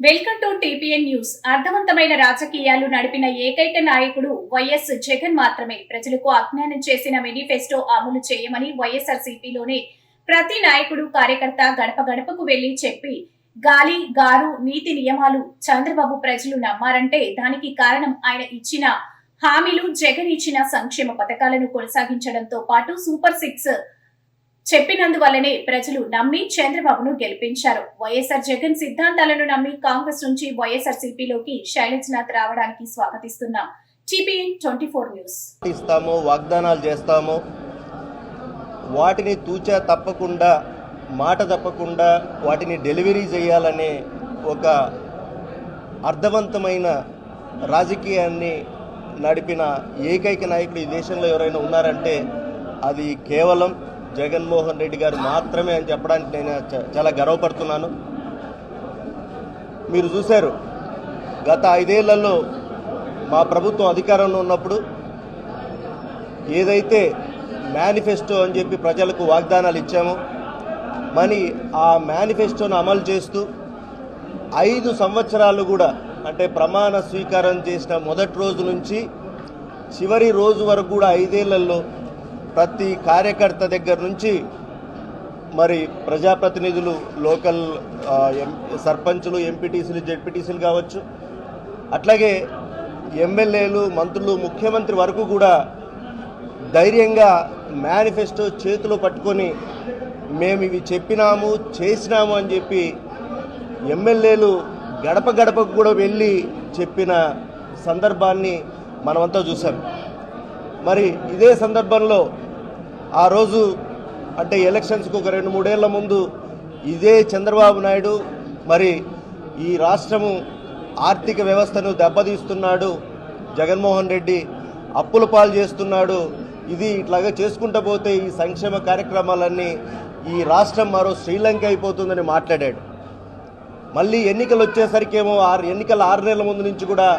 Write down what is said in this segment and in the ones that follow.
Welcome to TPN news. అర్థవంతమైన రాజకీయాలు నడిపిన ఏకైక నాయకుడు వైఎస్ జగన్ మాత్రమే. ప్రజలకు అజ్ఞానం చేసిన మేనిఫెస్టో అమలు చేయమని వైఎస్ఆర్సీపీలోనే ప్రతి నాయకుడు కార్యకర్త గడప గడపకు వెళ్ళి చెప్పి గాలి గారు నీతి నియమాలు చంద్రబాబు ప్రజలు నమ్మారంటే దానికి కారణం ఆయన ఇచ్చిన హామీలు జగన్ ఇచ్చిన సంక్షేమ పథకాలను కొనసాగించడంతో పాటు సూపర్ సిక్స్ చెప్పినందువల్లనే ప్రజలు నమ్మి చంద్రబాబును గెలిపించారు. వైఎస్ఆర్ జగన్ సిద్ధాంతాలను నమ్మి కాంగ్రెస్ నుంచి వైఎస్ఆర్ సిపిలోకి శైలజ్నాథ్ రావడానికి స్వాగతిస్తున్నాం. TPN twenty four news. ఇస్తాము వాగ్దానాలు చేస్తాము. వాటిని తూచా తప్పకుండా మాట తప్పకుండా వాటిని డెలివరీ చేయాలనే ఒక అర్థవంతమైన రాజకీయాన్ని నడిపిన ఏకైక నాయకుడు ఈ దేశంలో ఎవరైనా ఉన్నారంటే అది కేవలం జగన్మోహన్ రెడ్డి గారు మాత్రమే అని చెప్పడానికి నేను చ- చాలా గర్వపడుతున్నాను. మీరు చూశారు గత ఐదేళ్ళలో మా ప్రభుత్వం అధికారంలో ఉన్నప్పుడు ఏదైతే మేనిఫెస్టో అని చెప్పి ప్రజలకు వాగ్దానాలు ఇచ్చామో మరి ఆ మేనిఫెస్టోను అమలు చేస్తూ ఐదు సంవత్సరాలు కూడా అంటే ప్రమాణ స్వీకారం చేసిన మొదటి రోజు నుంచి చివరి రోజు వరకు కూడా ఐదేళ్ళలో ప్రతి కార్యకర్త దగ్గర నుంచి మరి ప్రజాప్రతినిధులు లోకల్ ఎం సర్పంచులు ఎంపీటీసీలు జెడ్పీటీసీలు కావచ్చు అట్లాగే ఎమ్మెల్యేలు మంత్రులు ముఖ్యమంత్రి వరకు కూడా ధైర్యంగా మేనిఫెస్టో చేతిలో పట్టుకొని మేము ఇవి చెప్పినాము చేసినాము అని చెప్పి ఎమ్మెల్యేలు గడప గడపకు కూడా వెళ్ళి చెప్పిన సందర్భాన్ని మనమంతా చూసాం మరి ఇదే సందర్భంలో ఆ రోజు అంటే ఎలక్షన్స్కి ఒక రెండు మూడేళ్ళ ముందు ఇదే చంద్రబాబు నాయుడు మరి ఈ రాష్ట్రము ఆర్థిక వ్యవస్థను దెబ్బతీస్తున్నాడు. జగన్మోహన్ రెడ్డి అప్పుల పాలు చేస్తున్నాడు. ఇది ఇట్లాగా చేసుకుంటూ పోతే ఈ సంక్షేమ కార్యక్రమాలన్నీ ఈ రాష్ట్రం మరో శ్రీలంక అయిపోతుందని మాట్లాడాడు. మళ్ళీ ఎన్నికలు వచ్చేసరికేమో ఆరు ఎన్నికల ఆరు నెలల ముందు నుంచి కూడా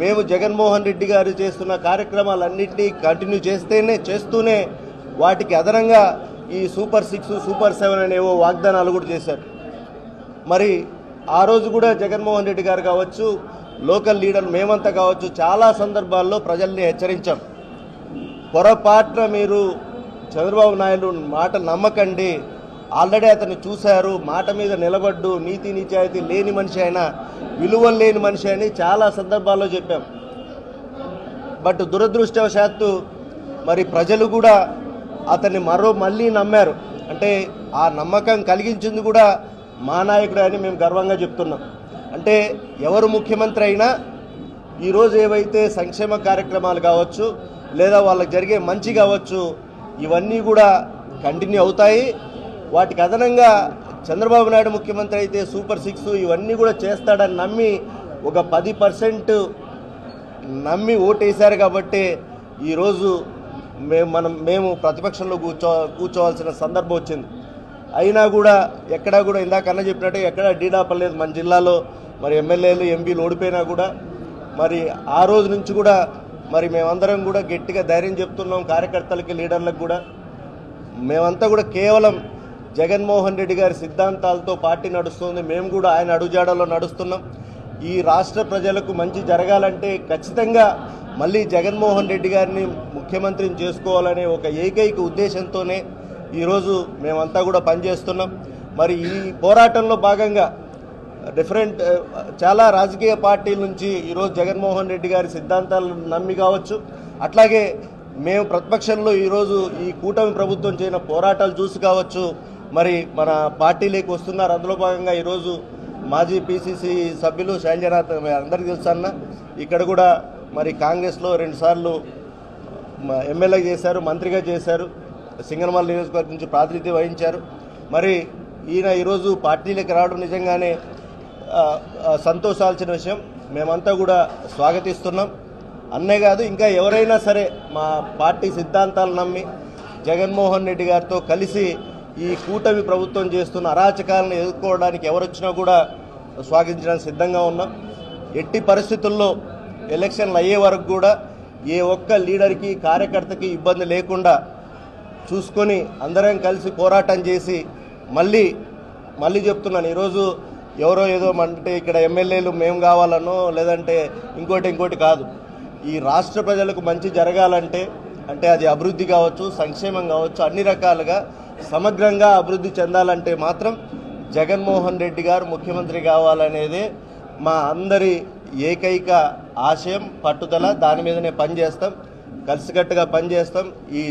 మేము జగన్మోహన్ రెడ్డి గారు చేస్తున్న కార్యక్రమాలన్నింటినీ కంటిన్యూ చేస్తేనే చేస్తూనే వాటికి అదనంగా ఈ సూపర్ సిక్స్ సూపర్ సెవెన్ అనేవో వాగ్దానాలు కూడా చేశారు. మరి ఆ రోజు కూడా జగన్మోహన్ రెడ్డి గారు కావచ్చు లోకల్ లీడర్ మేమంతా కావచ్చు చాలా సందర్భాల్లో ప్రజల్ని హెచ్చరించాం. పొరపాటున మీరు చంద్రబాబు నాయుడు మాట నమ్మకండి. ఆల్రెడీ అతను చూశారు మాట మీద నిలబడ్డు నీతి నిజాయితీ లేని మనిషి అయినా విలువలు లేని మనిషి అని చాలా సందర్భాల్లో చెప్పాం. బట్ దురదృష్టవశాత్తు మరి ప్రజలు కూడా అతన్ని మరో మళ్ళీ నమ్మారు. అంటే ఆ నమ్మకం కలిగించింది కూడా మా నాయకుడు అని మేము గర్వంగా చెప్తున్నాం. అంటే ఎవరు ముఖ్యమంత్రి అయినా ఈరోజు ఏవైతే సంక్షేమ కార్యక్రమాలు కావచ్చు లేదా వాళ్ళకి జరిగే మంచి కావచ్చు ఇవన్నీ కూడా కంటిన్యూ అవుతాయి. వాటికి అదనంగా చంద్రబాబు నాయుడు ముఖ్యమంత్రి అయితే సూపర్ సిక్స్ ఇవన్నీ కూడా చేస్తాడని నమ్మి ఒక పది పర్సెంట్ నమ్మి ఓటేశారు కాబట్టి ఈరోజు మేము మనం మేము ప్రతిపక్షంలో కూర్చో కూర్చోవాల్సిన సందర్భం వచ్చింది. అయినా కూడా ఎక్కడా కూడా ఇందాక అన్న చెప్పినట్టు ఎక్కడ డీడాపలేదు మన జిల్లాలో. మరి ఎమ్మెల్యేలు ఎంపీలు ఓడిపోయినా కూడా మరి ఆ రోజు నుంచి కూడా మరి మేమందరం కూడా గట్టిగా ధైర్యం చెప్తున్నాం కార్యకర్తలకి లీడర్లకు కూడా. మేమంతా కూడా కేవలం జగన్మోహన్ రెడ్డి గారి సిద్ధాంతాలతో పార్టీ నడుస్తుంది. మేము కూడా ఆయన అడుగుజాడలో నడుస్తున్నాం. ఈ రాష్ట్ర ప్రజలకు మంచి జరగాలంటే ఖచ్చితంగా మళ్ళీ జగన్మోహన్ రెడ్డి గారిని ముఖ్యమంత్రిని చేసుకోవాలనే ఒక ఏకైక ఉద్దేశంతోనే ఈరోజు మేమంతా కూడా పనిచేస్తున్నాం. మరి ఈ పోరాటంలో భాగంగా డిఫరెంట్ చాలా రాజకీయ పార్టీల నుంచి ఈరోజు జగన్మోహన్ రెడ్డి గారి సిద్ధాంతాలను నమ్మి కావచ్చు. అట్లాగే మేము ప్రతిపక్షంలో ఈరోజు ఈ కూటమి ప్రభుత్వం చేసిన పోరాటాలు చూసి కావచ్చు. మరి మన పార్టీలోకి వస్తున్నారు. అందులో భాగంగా ఈరోజు మాజీ పిసిసి సభ్యులు శైలజనాథ్ అందరికీ తెలుసు అన్న. ఇక్కడ కూడా మరి కాంగ్రెస్లో రెండుసార్లు ఎమ్మెల్యే చేశారు మంత్రిగా చేశారు సింగనమల నియోజకవర్గం నుంచి ప్రాతినిధ్యం వహించారు. మరి ఈయన ఈరోజు పార్టీలోకి రావడం నిజంగానే సంతోషాల్సిన విషయం. మేమంతా కూడా స్వాగతిస్తున్నాం. అన్నే కాదు ఇంకా ఎవరైనా సరే మా పార్టీ సిద్ధాంతాలు నమ్మి జగన్మోహన్ రెడ్డి గారితో కలిసి ఈ కూటమి ప్రభుత్వం చేస్తున్న అరాచకాలను ఎదుర్కోవడానికి ఎవరొచ్చినా కూడా స్వాగతించడానికి సిద్ధంగా ఉన్నాం. ఎట్టి పరిస్థితుల్లో ఎలక్షన్లు అయ్యే వరకు కూడా ఏ ఒక్క లీడర్కి కార్యకర్తకి ఇబ్బంది లేకుండా చూసుకొని అందరం కలిసి పోరాటం చేసి మళ్ళీ మళ్ళీ చెప్తున్నాను ఈరోజు ఎవరో ఏదో అంటే ఇక్కడ ఎమ్మెల్యేలు మేము కావాలనో లేదంటే ఇంకోటి ఇంకోటి కాదు. ఈ రాష్ట్ర ప్రజలకు మంచి జరగాలంటే అంటే అది అభివృద్ధి కావచ్చు సంక్షేమం కావచ్చు అన్ని రకాలుగా సమగ్రంగా అభివృద్ధి చెందాలంటే మాత్రం జగన్మోహన్ రెడ్డి గారు ముఖ్యమంత్రి కావాలనేదే మా అందరి ఏకైక ఆశయం పట్టుదల దాని మీదనే పనిచేస్తాం కలిసికట్టుగా పనిచేస్తాం ఈ